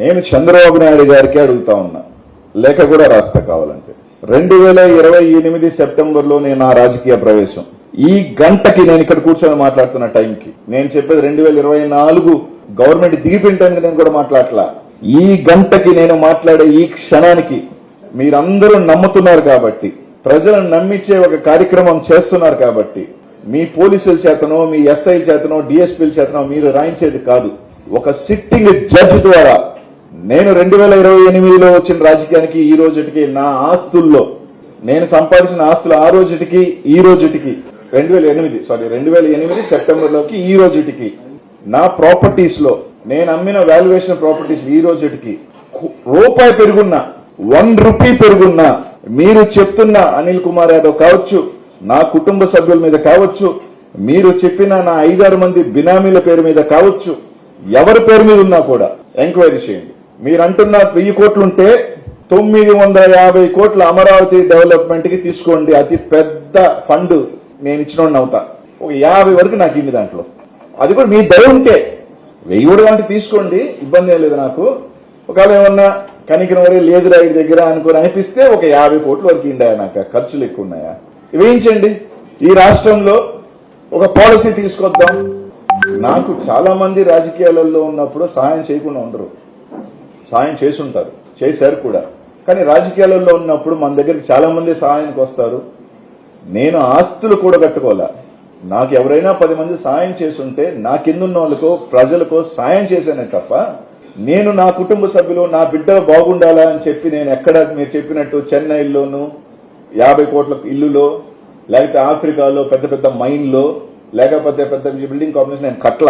నేను చంద్రబాబు నాయుడు గారికి అడుగుతా ఉన్నా. లేఖ కూడా రాస్తా కావాలంటే. రెండు వేల ఇరవై ఎనిమిది సెప్టెంబర్లోనే నేను నా రాజకీయ ప్రవేశం. ఈ గంటకి నేను ఇక్కడ కూర్చొని మాట్లాడుతున్న టైంకి. నేను చెప్పేది రెండు వేల ఇరవై నాలుగు గవర్నమెంట్ దిగిపోయింటానికి నేను కూడా మాట్లాడలా. ఈ గంటకి నేను మాట్లాడే ఈ క్షణానికి మీరందరూ నమ్ముతున్నారు కాబట్టి ప్రజలను నమ్మించే ఒక కార్యక్రమం చేస్తున్నారు కాబట్టి మీ పోలీసుల చేతనో మీ ఎస్ఐల చేతనో డిఎస్పీల చేతనో మీరు రాయించేది కాదు. ఒక సిట్టింగ్ జడ్జి ద్వారా నేను రెండు వేల ఇరవై ఎనిమిదిలో వచ్చిన రాజకీయానికి ఈ రోజుటికి నా ఆస్తుల్లో నేను సంపాదించిన ఆస్తులు ఆ రోజుటికి ఈ రోజుటికి రెండు వేల ఎనిమిది సారీ రెండు వేల ఎనిమిది సెప్టెంబర్లోకి ఈ రోజుటికి నా ప్రాపర్టీస్లో నేను అమ్మిన వాల్యుయేషన్ ప్రాపర్టీస్ ఈ రోజుటికి రూపాయి పెరుగున్నా వన్ రూపీ పెరుగున్నా మీరు చెప్తున్న అనిల్ కుమార్ యాదవ్ కావచ్చు నా కుటుంబ సభ్యుల మీద కావచ్చు మీరు చెప్పిన నా ఐదారు మంది బినామీల పేరు మీద కావచ్చు ఎవరి పేరు మీద ఉన్నా కూడా ఎంక్వైరీ చేయండి. మీరంటున్న వెయ్యి వెయ్యి కోట్లుంటే తొమ్మిది వందల యాభై కోట్ల అమరావతి డెవలప్మెంట్కి తీసుకోండి. అతి పెద్ద ఫండ్ నేను ఇచ్చిన అవుతా. ఒక యాభై వరకు నాకు ఇండి దాంట్లో. అది కూడా మీ దయ ఉంటే. వెయ్యి కూడా దాంట్లో తీసుకోండి. ఇబ్బంది ఏం లేదు నాకు. ఒకవేళ ఏమన్నా కనికిన వరే లేదు రైడ్ దగ్గర అనుకుని అనిపిస్తే ఒక యాభై కోట్ల వరకు ఇండాయా నాకు. ఖర్చులు ఎక్కువ ఉన్నాయా? వేయించండి. ఈ రాష్ట్రంలో ఒక పాలసీ తీసుకొద్దాం. నాకు చాలా మంది రాజకీయాలలో ఉన్నప్పుడు సహాయం చేయకుండా ఉండరు. సాయం చేసుంటారు చేశారు కూడా. కానీ రాజకీయాలలో ఉన్నప్పుడు మన దగ్గరికి చాలా మంది సహాయానికి వస్తారు. నేను ఆస్తులు కూడా కట్టుకోవాలా? నాకు ఎవరైనా పది మంది సాయం చేస్తుంటే నా కిందున్న వాళ్ళకో ప్రజలకో సాయం చేశానే తప్ప నేను నా కుటుంబ సభ్యులు నా బిడ్డ బాగుండాలా అని చెప్పి నేను ఎక్కడ మీరు చెప్పినట్టు చెన్నైలోను యాభై కోట్ల ఇల్లులో లేకపోతే ఆఫ్రికాలో పెద్ద పెద్ద మైన్లో లేకపోతే పెద్ద బిల్డింగ్ కాంప్లెక్స్ నేను కట్ల